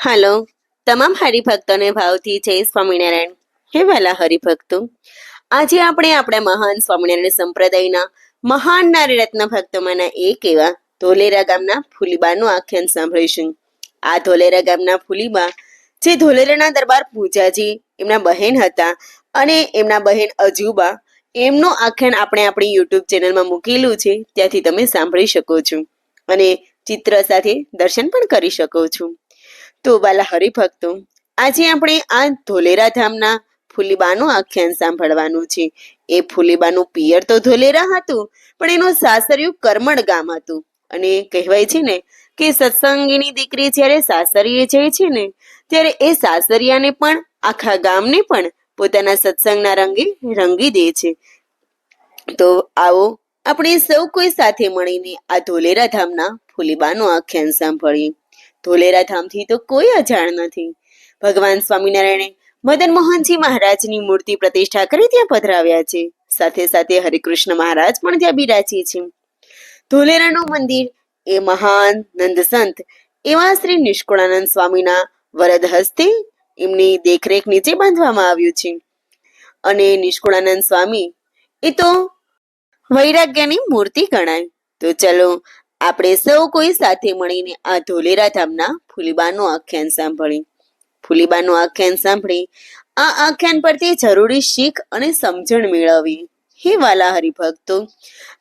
હાલો, તમામ હરિભક્તોને ભાવથી જય સ્વામિનારાયણ. હે વાલા હરિભક્તો, આજે આપણે આપણા મહાન સ્વામિનારાયણ સંપ્રદાયના મહાન નારી રત્ન ભક્તોમાંના એક એવા ધોલેરા ગામના ફૂલીબાનું આખ્યાન સાંભળીશું. આ ધોલેરા ગામના ફૂલીબા, જે ધોલેરાના દરબાર પૂજાજી, એમના બહેન હતા અને એમના બહેન અજુબા, એમનું આખ્યાન આપણે આપણી યુટ્યુબ ચેનલમાં મૂકેલું છે, ત્યાંથી તમે સાંભળી શકો છો અને ચિત્ર સાથે દર્શન પણ કરી શકો છો. તો બાલા હરિભક્તો, આજે આપણે આ ધોલેરા ધામના ફૂલીબાનું આખ્યાન સાંભળવાનું છે. એ ફૂલીબાનું પિયર તો ધોલેરા હતું, પણ એનું સાસરિયું કરમણ ગામ હતું. અને કહેવાય છે ને કે સત્સંગીની દીકરી જ્યારે સાસરીએ જાય છે ને, ત્યારે એ સાસરિયાને પણ, આખા ગામને પણ પોતાના સત્સંગના રંગે રંગી દે છે. તો આવો આપણે સૌ કોઈ સાથે મળીને આ ધોલેરા ધામના ફૂલીબાનું આખ્યાન સાંભળીએ. ધોલેરા ધામથી તો કોઈ અજાણ નથી. ભગવાન સ્વામિનારાયણે મદન મોહનજી મહારાજની મૂર્તિ પ્રતિષ્ઠા કરી ત્યાં પધરાવ્યા છે. સાથે સાથે હરિકૃષ્ણ મહારાજ પણ ત્યાં બિરાજે છે. ધોલેરાનું મંદિર એ મહાન નંદસંત એવા શ્રી નિષ્કુળાનંદ સ્વામીના વરદ હસ્તે એમની દેખરેખ નીચે બાંધવામાં આવ્યું છે. અને નિષ્કુળાનંદ સ્વામી એ તો વૈરાગ્યની મૂર્તિ ગણાય. તો ચલો આપણે સૌ કોઈ સાથે મળીને આ ધોલેરા ધામના ફૂલીબાનું આખ્યાન સાંભળી ફૂલીબાનું આખ્યાન સાંભળી, આ આખ્યાન પરથી જરૂરી શીખ અને સમજણ મેળવી હે વાલા હરિભક્તો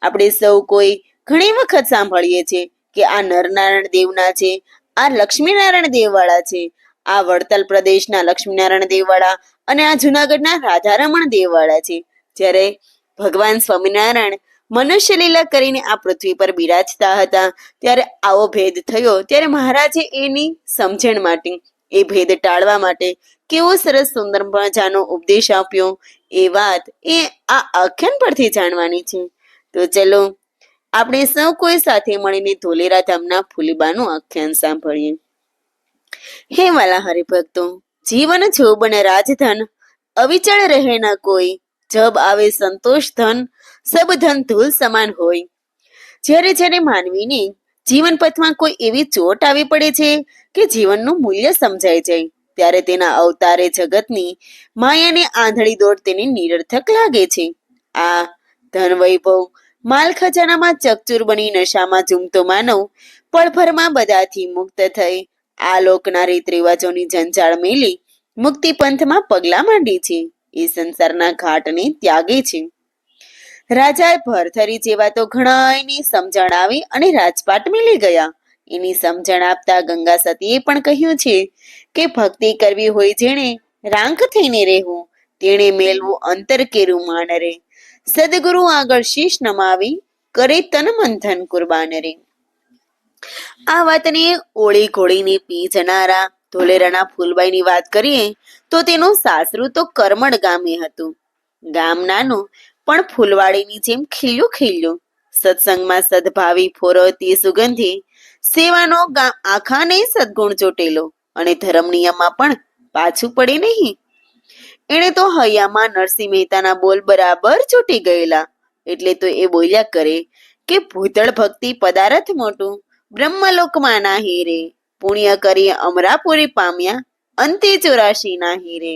આપણે સૌ કોઈ ઘણી વખત સાંભળીએ છીએ કે આ નરનારાયણ દેવના છે, આ લક્ષ્મીનારાયણ દેવવાળા છે, આ વડતાલ પ્રદેશના લક્ષ્મીનારાયણ દેવવાળા અને આ જુનાગઢના રાધારમણ દેવવાળા છે. જ્યારે ભગવાન સ્વામિનારાયણ મનુષ્ય લીલા કરીને આ પૃથ્વી પર બિરાજતા હતા. ત્યારે આવો ભેદ થયો. ત્યારે મહારાજે એની સમજણ માટે, એ ભેદ ટાળવા માટે કેવો સરસ સુંદર મજાનો ઉપદેશ આપ્યો. એ વાત એ આ આખ્યાન પરથી જાણવાની છે. તો ચલો, આપણે સૌ કોઈ સાથે મળીને ધોલેરા ધામના ફૂલીબાનું આખ્યાન સાંભળીએ. હે વાલા હરિભક્તો જીવન જોબન રાજધન, અવિચળ રહે ન કોઈ, જબ આવે સંતોષ ધન સબ ધન ધૂલ સમાન હોય. જ્યારે જ્યારે માનવીને જીવન પથમાં કોઈ એવી ચોટ આવી પડે છે કે જીવનનું મૂલ્ય સમજાઈ જાય, ત્યારે તેના અવતારે જગતની માયાને આંધળી દોડ તેને નિરર્થક લાગે છે. આ ધન વૈભવ માલ ખજાનામાં ચકચૂર બની નશામાં ઝૂમતો માનવ પળભરમાં બધાથી મુક્ત થઈ આ લોકના રીત રિવાજોની જંજાળ મેલી મુક્તિ પંથમાં પગલા માંડી છે. એ સંસારના ઘાટને ત્યાગે છે. રાજા ભરથરી જેવા તો ઘણાયની સમજણ આવી અને રાજપાટ મિલી ગયા. એની સમજણ આપતા ગંગા સતીએ પણ કહ્યું છે કે ભક્તિ કરવી હોય જેણે રાંક થઈને રહેવું, તેણે મેલવું અંતર કેરું માન રે. સદગુરુ આગળ શીશ નમાવી, કરે તન મંથન કુરબાન રે. આ વાતને ઓળી ઘોળીને પી જનારા ધોલેરાના ફૂલબાઈની વાત કરીએ, તો તેનું સાસરું તો કરમણ ગામે હતું. ગામ નાનું પણ ફૂલવાડીની જેમ ખીલ્યું ખીલ્યું. સત્સંગમાં સદભાવી ફોરવતી સુગંધી સેવાનો આખાને સદગુણ ચોટેલો અને ધર્મ નિયમમાં પણ પાછું પડે નહીં. એણે તો હૈયામાં નરસિંહ મહેતાના બોલ બરાબર ચોટી ગયેલા. એટલે તો એ બોલ્યા કરે કે ભૂતળ ભક્તિ પદાર્થ મોટું, બ્રહ્મલોકમાં ના હીરે પુણ્ય કરી અમરાપુરી પામ્યા, અંતે ચોરાશી ના હીરે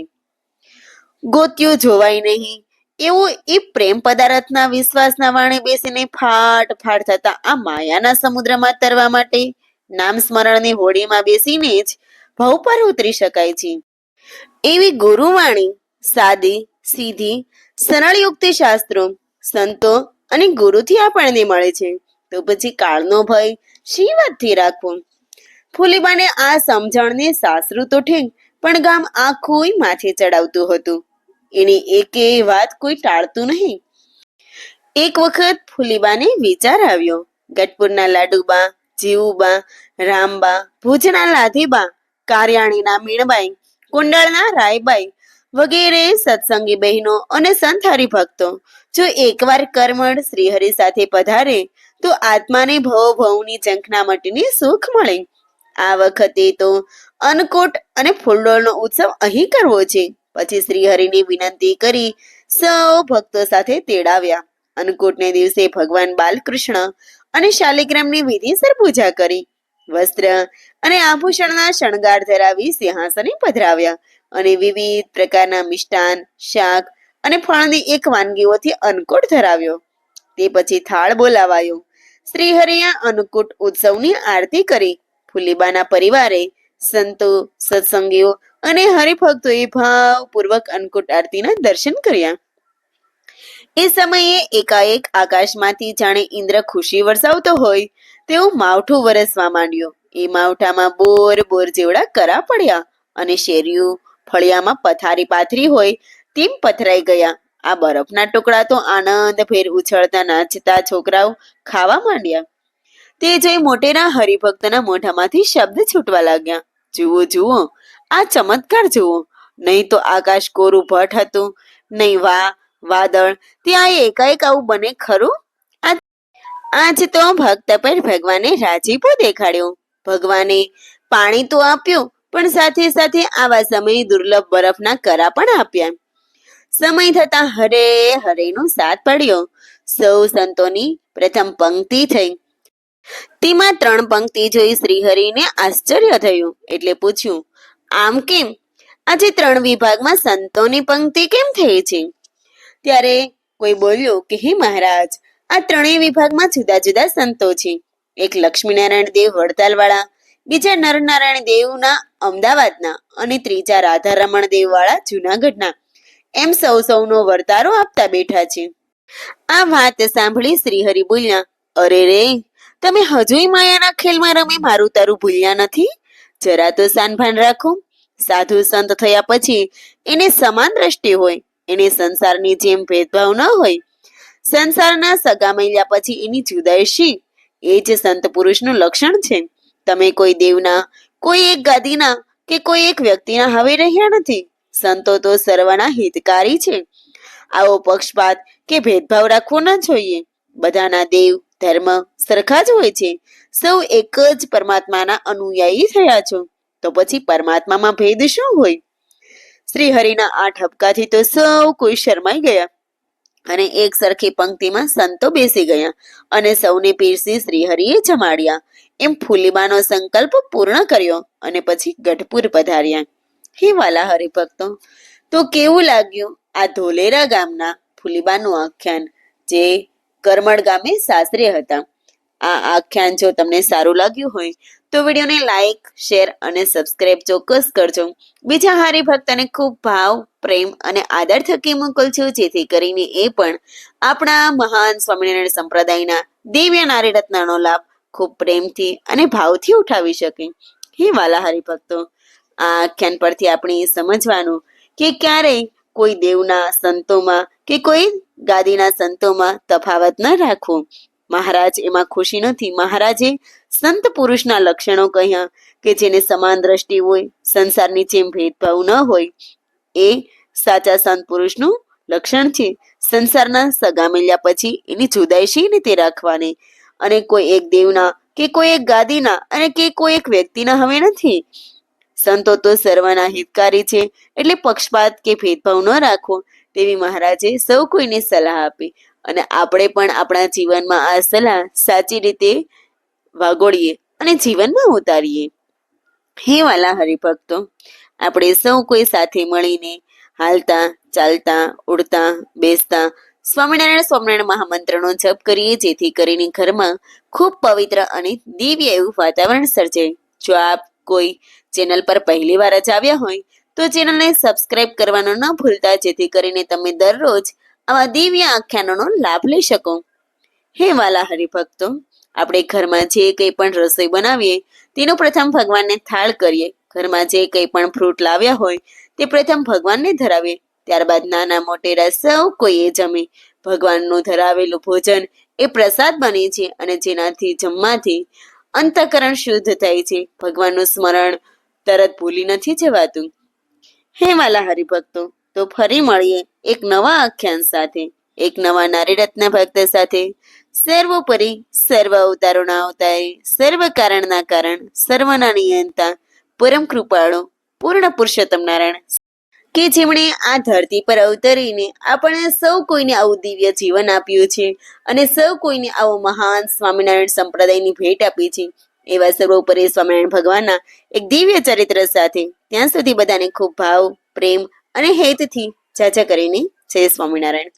ગોત્યું જોવાય નહીં એવું એ પ્રેમ પદાર્થના વિશ્વાસના વાણે બેસીને ફાટ ફાટ થતા આ માયાના સમુદ્રમાં તરવા માટે નામ સ્મરણની હોડીમાં બેસીને જ ભવ પર ઉતરી શકાય છે. એવી ગુરુવાણી, સાદી, સીધી સરળ યુક્તિ શાસ્ત્રો, સંતો અને ગુરુથી આપણને મળે છે. તો પછી કાળનો ભય શી વાતથી રાખવો? ફૂલીબાને આ સમજણને સાસરું તો ઠીક, પણ ગામ આખું માથે ચડાવતું હતું. એની એક વાત કોઈ ટાળતું નહીં. એક વખત ફૂલીબાને વિચાર આવ્યો, ગઢપુરના લાડુબા, જીવુબા, રામબા, ભુજના લાધીબા, કારિયાણીના મીણબાઈ, કુંડળના રાયબાઈ વગેરે સત્સંગી બહેનો અને સંત હરિભક્તો જો એકવાર કર્મણ શ્રીહરિ સાથે પધારે, તો આત્માને ભવ ભવની ચંખના મટીને સુખ મળે. આ વખતે તો અન્નકૂટ અને ફૂલડોળનો ઉત્સવ અહીં કરવો છે. પછી શ્રીહરિની વિનંતી કરી સૌ ભક્તો સાથે તેડાવ્યા. અન્નકૂટને દિવસે ભગવાન બાલકૃષ્ણ અને શાલિગ્રામની વિધિસર પૂજા કરી. વસ્ત્ર અને આભૂષણના શણગાર ધરાવી સિંહાસને પધરાવ્યા અને વિવિધ પ્રકારના મિષ્ટાન, શાક અને ફળની એક વાનગીઓથી અન્નકૂટ ધરાવ્યો. તે પછી થાળ બોલાવાયો. શ્રીહરિએ અન્નકૂટ ઉત્સવની આરતી કરી. ફુલીબાના પરિવારે સંતો, સત્સંગીઓ અને હરિભક્તોએ ભાવપૂર્વક અન્નકૂટ આરતીના દર્શન કર્યા. એ સમયે એકાએક આકાશમાંથી જાણે ઇન્દ્ર ખુશી વરસાવતો હોય તેવું માવઠું વરસવા માંડ્યું. એ માવઠામાં બોર બોર જેવડા કરા પડ્યા અને શેરીઓ ફળિયામાં પથારી પાથરી હોય તેમ પથરાઈ ગયા. આ બરફના ટુકડા તો આનંદ ફેર ઉછળતા નાચતા છોકરાઓ ખાવા માંડ્યા. તે જોઈ મોટેરા હરિભક્તના મોઢામાંથી શબ્દ છૂટવા લાગ્યા. જુઓ જુઓ આ ચમત્કાર જુઓ. નહીં તો આકાશ કોરું ભટ્ટ હતું. નહીં વા, વાદળ. ત્યાં એકાએક આવું બને ખરું? આજ તો ભક્ત પર ભગવાને રાજીપો દેખાડ્યો. ભગવાને પાણી તો આપ્યું, પણ સાથે સાથે આવા સમયે દુર્લભ બરફના કરા પણ આપ્યા. સમય થતા હરે હરેનો સાથ પડ્યો. સૌ સંતોની પ્રથમ પંક્તિ થઈ. તેમાં ત્રણ પંક્તિ જોઈ શ્રીહરિને આશ્ચર્ય થયું. એટલે પૂછ્યું આમ કેમ? આજે ત્રણ વિભાગમાં સંતોની પંક્તિ કેમ થઈ છે? ત્યારે કોઈ બોલ્યો કે, હે મહારાજ, આ ત્રણેય વિભાગમાં જુદા જુદા સંતો છે. એક લક્ષ્મીનારાયણ દેવ વડતાલવાળા, બીજા નરનારાયણ દેવના અમદાવાદના અને ત્રીજા રાધારમણ દેવ વાળા જુનાગઢના. એમ સૌ સૌનો વર્તારો આપતા બેઠા છે. આ વાત સાંભળી શ્રીહરિ બોલ્યા, અરે રે, તમે હજુય માયાના ખેલમાં રમી મારું તારું ભૂલ્યા નથી? જરા તો સાનભાન રાખો. સાધુ સંત થયા પછી એને સમાન દ્રષ્ટિ હોય, એને સંસારની જેમ ભેદભાવ ન હોય. સંસારના સગા મળ્યા પછી એની જુદાઈ શી એ જ સંત પુરુષનું લક્ષણ છે. તમે કોઈ દેવના, કોઈ એક ગાદીના કે કોઈ એક વ્યક્તિના હવે રહ્યા નથી. સંતો તો સર્વના હિતકારી છે. આવો પક્ષપાત કે ભેદભાવ રાખવો ન જોઈએ. બધાના દેવ, ધર્મ સરખા જ હોય છે. સૌ એક જ પરમાત્માના અનુયાયી થયા છો. તો પછી પરમાત્મામાં ભેદ શું હોય? શ્રી હરિના આ ઠપકાથી તો સૌ કોઈ શરમાઈ ગયા. અને એક સરખી પંક્તિમાં સંતો બેસી ગયા અને સૌને પીરસી શ્રીહરિએ જમાડ્યા. એમ ફૂલીબાનો સંકલ્પ પૂર્ણ કર્યો અને પછી ગઢપુર પધાર્યા. હે વાલા હરિભક્તો, તો કેવું લાગ્યું આ ધોલેરા ગામના ફૂલીબાનું આખ્યાન જે કરમડ ગામે સાસરે હતા? આ આખ્યાન જો તમને સારું લાગ્યું હોય તો વિડીયોને લાઇક શેર અને સબસ્ક્રાઇબ ચોક્કસ કરજો. બીજા હરિભક્તને ખૂબ ભાવ, પ્રેમ અને આદર થકી મોકલજો જેથી કરીને એ પણ આપણા મહાન સ્વામિનારાયણ સંપ્રદાયના દિવ્ય નારી રત્નનો લાભ ખૂબ પ્રેમથી અને ભાવથી ઉઠાવી શકે. હે વાલા હરિભક્તો આ આખ્યાન પરથી આપણે એ સમજવાનું કે ક્યારેય કોઈ દેવના સંતોમાં કે કોઈ ગાદીના સંતોમાં તફાવત ન રાખવો. મહારાજ એમાં ખુશી નથી. મહારાજે સંત પુરુષના લક્ષણો કહ્યા કે જેને સમાન દ્રષ્ટિ હોય, સંસારની જેમ ભેદભાવ ન હોય, એ સાચા સંત પુરુષનું લક્ષણ છે. સંસારના સગા મળ્યા પછી એની જુદાઈ શી રીતે રાખવાની? અને કોઈ એક દેવના કે કોઈ એક ગાદીના અને કે કોઈ એક વ્યક્તિના હવે નથી? સંતો તો સર્વના હિતકારી છે, એટલે પક્ષપાત કે ભેદભાવ ન રાખવો. તેવી મહારાજે સૌ કોઈને સલાહ આપી અને આપણે પણ આપણા જીવનમાં આ સલાહ સાચી રીતે વાગોળીએ અને જીવનમાં ઉતારીએ. હે વાલા હરિભક્તો, આપણે સૌ કોઈ સાથે મળીને હાલતા, ચાલતા, ઉડતા, બેસતા સ્વામિનારાયણ સ્વામિનારાયણ મહામંત્રનો જપ કરીએ, જેથી કરીને ઘરમાં ખૂબ પવિત્ર અને દિવ્ય એવું વાતાવરણ સર્જાય. જો આપ કોઈ ચેનલ પર પહેલી વાર જ આવ્યા હોય તો ચેનલને સબસ્ક્રાઇબ કરવાનું ન ભૂલતા, જેથી કરીને તમે દરરોજ આવા દિવ્ય આખ્યાનોનો લાભ લઈ શકો. હે વાલા હરિભક્તો, આપણે ઘરમાં જે કંઈ પણ રસોઈ બનાવીએ, તેનું પ્રથમ ભગવાનને થાળ કરીએ. ઘરમાં જે કંઈ પણ ફ્રૂટ લાવ્યા હોય, તે પ્રથમ ભગવાનને ધરાવીએ. ત્યારબાદ નાના મોટેરા સૌ કોઈએ જમે. ભગવાનનું ધરાવેલું ભોજન એ પ્રસાદ બને છે અને જેનાથી જમવાથી અંતકરણ શુદ્ધ થાય છે. ભગવાનનું સ્મરણ તરત ભૂલી નથી જવાતું. હે વાલા હરિભક્તો, તો ફરી મળીએ એક નવા આખ્યાન સાથે, એક નવા નારી રત્ન ભક્ત સાથે. સર્વોપરી સર્વ અવતારોના અવતારે, સર્વ કારણના કારણ, સર્વના નિયંતા, પરમ કૃપાળો, પૂર્ણ પુરુષોત્તમ નારાયણ. કે જેમણે આ ધરતી પર અવતરીને આપણને સૌ કોઈને આવું દિવ્ય જીવન આપ્યું છે અને સૌ કોઈને આવો મહાન સ્વામિનારાયણ સંપ્રદાયની ભેટ આપી છે, એવા સર્વોપરી સ્વામિનારાયણ ભગવાનના એક દિવ્ય ચરિત્ર સાથે ત્યાં સુધી બધાને ખૂબ ભાવ પ્રેમ અને હેતથી જાજા કરીને જય સ્વામિનારાયણ.